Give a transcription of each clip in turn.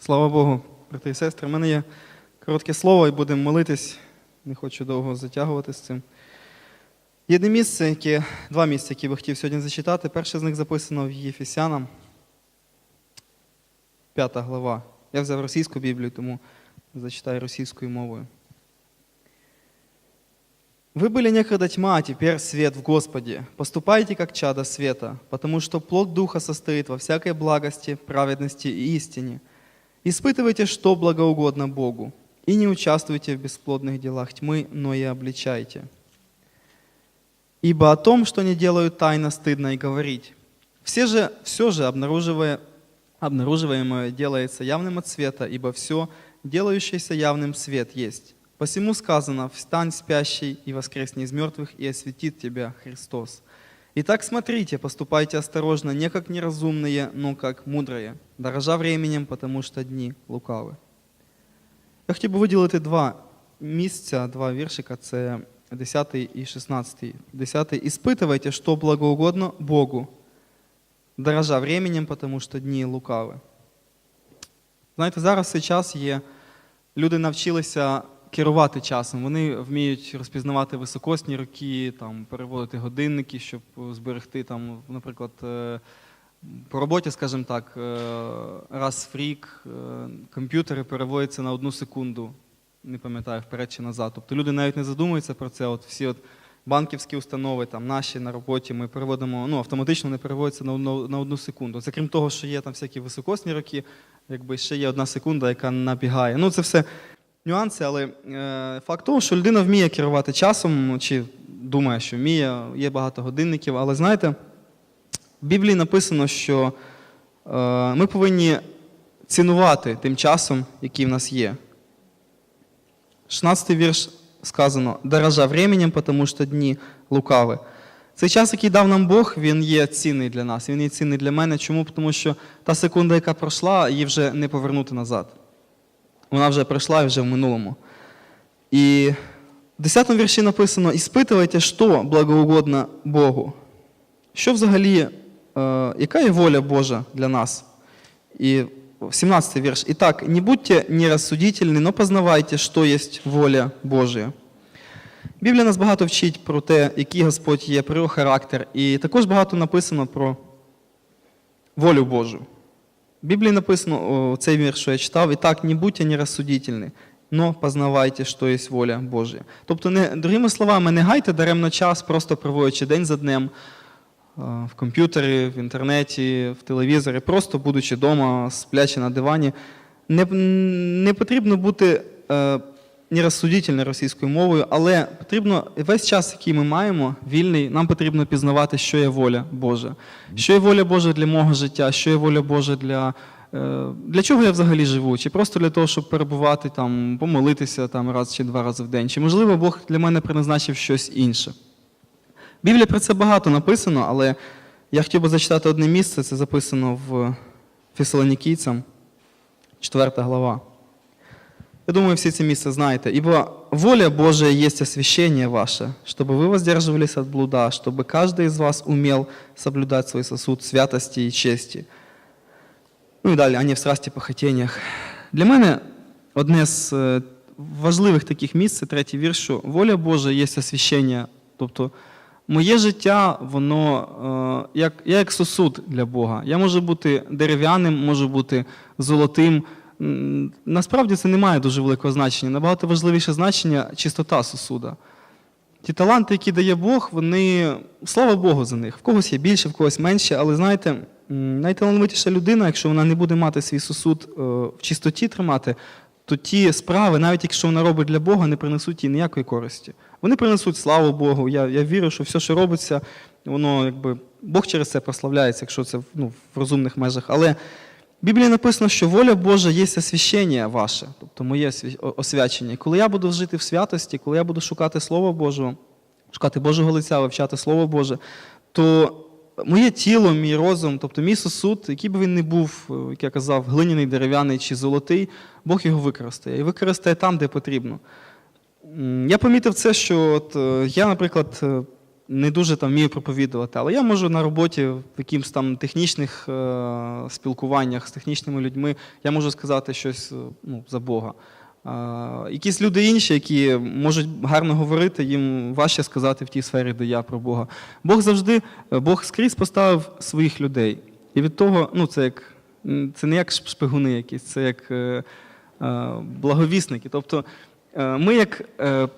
Слава Богу, брати і сестри. У мене є коротке слово і будемо молитись. Не хочу довго затягувати з цим. Є одне місце, яке, два місця, які би хотів сьогодні зачитати. Перше з них записано в Єфесянам, п'ята глава. Я взяв російську Біблію, тому зачитаю російською мовою. Вы были некогда тьма, а теперь свет в Господе. Поступайте, как чада света, потому что плод Духа состоит во всякой благости, праведности и истине. Испытывайте, что благоугодно Богу, и не участвуйте в бесплодных делах тьмы, но и обличайте. Ибо о том, что не делают тайно, стыдно и говорить. Все же, все же обнаруживая, обнаруживаемое делается явным от света, ибо все, делающееся явным свет есть. Посему сказано, «Встань, спящий, и воскресни из мертвых, и осветит тебя Христос». Итак, смотрите, поступайте осторожно, не как неразумные, но как мудрые, дорожа временем, потому что дни лукавы. Я хотів би виділити два місця, два віршика, це 10 і 16. 10. «Испытывайте, что благоугодно Богу, дорожа временем, потому что дні лукаві. Знаєте, зараз в цей час є, люди навчилися керувати часом. Вони вміють розпізнавати високосні роки, там, переводити годинники, щоб зберегти, там, наприклад, е, по роботі, скажімо так, е, раз в рік е, комп'ютери переводяться на одну секунду, не пам'ятаю, вперед чи назад. Тобто люди навіть не задумуються про це. От всі от банківські установи, там, наші на роботі, ми переводимо, ну, автоматично не переводяться на одну, на одну секунду. Це крім того, що є там всякі високосні роки, якби ще є одна секунда, яка набігає. Ну, це все нюанси, але е, факт того, що людина вміє керувати часом, чи думає, що вміє, є багато годинників, але знаєте, в Біблії написано, що е, ми повинні цінувати тим часом, який в нас є. 16 вірш сказано: дорожа временем, тому що дні лукаві. Цей час, який дав нам Бог, він є цінний для нас. Він є цінний для мене. Чому? Тому що та секунда, яка пройшла, її вже не повернути назад. Вона вже пройшла і вже в минулому. І в 10 вірші написано: «Іспитувайте, що благоугодно Богу. Що взагалі, е, яка є воля Божа для нас? І 17 вірш. «Итак, не будьте нерассудительны, но познавайте, що є воля Божия». Біблія нас багато вчить про те, який Господь є, про його характер. І також багато написано про волю Божу. В Біблії написано цей вірш, що я читав, і так, не будьте нерассудительны, но познавайте, що є воля Божія. Тобто, не, другими словами, не гайте даремно час, просто проводячи день за днем е, в комп'ютері, в інтернеті, в телевізорі, просто будучи вдома, сплячи на дивані. Не, не потрібно бути нерозсудительною російською мовою, але потрібно весь час, який ми маємо, вільний, нам потрібно пізнавати, що є воля Божа. Що є воля Божа для мого життя, що є воля Божа для. е, Для чого я взагалі живу? Чи просто для того, щоб перебувати там, помолитися там раз чи два рази в день? Чи можливо Бог для мене призначив щось інше? В Біблії про це багато написано, але я хотів би зачитати одне місце, це записано в Фесалонікійцям, 4 глава. Я думаю, все це місце знаєте. «Ибо воля Божия есть освящение ваше, чтобы вы воздерживались от блуда, чтобы каждый из вас умел соблюдать свой сосуд святости и чести». Ну і далі, а не в страсті похотіннях. Для мене одне з е, важливих таких місць, це третій вірш, що воля Божа є освящення. Тобто моє життя, воно е, як, я як сосуд для Бога. Я можу бути дерев'яним, можу бути золотим. Насправді це не має дуже великого значення. Набагато важливіше значення чистота сосуда. Ті таланти, які дає Бог, вони, слава Богу за них. В когось є більше, в когось менше, але знаєте, найталановитіша людина, якщо вона не буде мати свій сосуд е, в чистоті тримати, то ті справи, навіть якщо вона робить для Бога, не принесуть їй ніякої користі. Вони принесуть славу Богу. Я, я вірю, що все, що робиться, воно якби Бог через це прославляється, якщо це ну, в розумних межах. Але в Біблії написано, що воля Божа є освящення ваше, тобто моє освячення. Коли я буду жити в святості, коли я буду шукати Слово Божого, шукати Божого лиця, вивчати Слово Боже, то моє тіло, мій розум, тобто мій сосуд, який би він не був, е, як я казав, глиняний, дерев'яний чи золотий, Бог його використає. І використає там, де потрібно. Я помітив це, що от, е, я, наприклад, е, не дуже там вмію проповідувати, але я можу на роботі в якимось там технічних е, спілкуваннях з технічними людьми, я можу сказати щось е, ну, за Бога. Е, якісь люди інші, які можуть гарно говорити, їм важче сказати в тій сфері, де я про Бога. Бог завжди, е, Бог скрізь поставив своїх людей. І від того, ну це як це не як шпигуни якісь, це як е, е, благовісники. Тобто е, ми як е,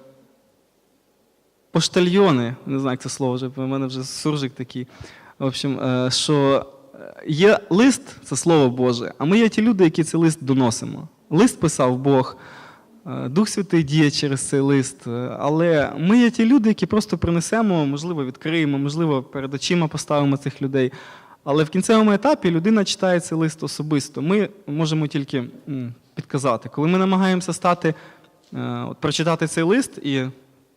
поштальйони, не знаю, як це слово вже, у мене вже суржик такий. В общем, е, що е, є лист, це слово Боже, а ми є ті люди, які цей лист доносимо. Лист писав Бог, е, Дух Святий діє через цей лист. Але ми є ті люди, які просто принесемо, можливо, відкриємо, можливо, перед очима поставимо цих людей. Але в кінцевому етапі людина читає цей лист особисто. Ми можемо тільки підказати. Коли ми намагаємося стати, от, прочитати цей лист і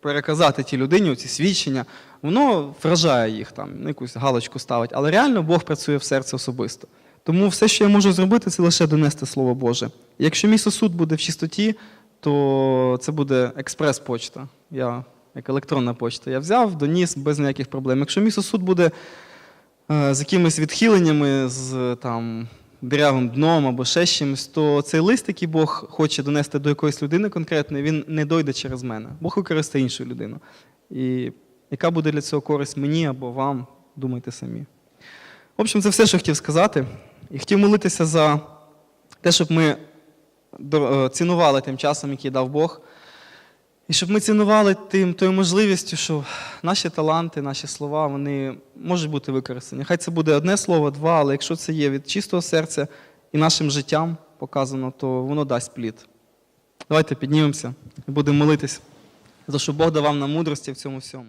переказати тій людині ці свідчення, воно вражає їх там, якусь галочку ставить. Але реально Бог працює в серці особисто. Тому все, що я можу зробити, це лише донести Слово Боже. Якщо мій сосуд буде в чистоті, то це буде експрес-почта. Я, як електронна почта. Я взяв, доніс без ніяких проблем. Якщо мій сосуд буде е, з якимись відхиленнями, з там, дірявим дном або ще чимось, то цей лист, який Бог хоче донести до якоїсь людини конкретної, він не дойде через мене. Бог використає іншу людину. І яка буде для цього користь мені або вам, думайте самі. В общем, це все, що хотів сказати. І хотів молитися за те, щоб ми е, цінували тим часом, який дав Бог. І щоб ми цінували тим, тою можливістю, що наші таланти, наші слова, вони можуть бути використані. Хай це буде одне слово, два, але якщо це є від чистого серця і нашим життям показано, то воно дасть плід. Давайте піднімемося і будемо молитись, за що Бог давав нам мудрості в цьому всьому.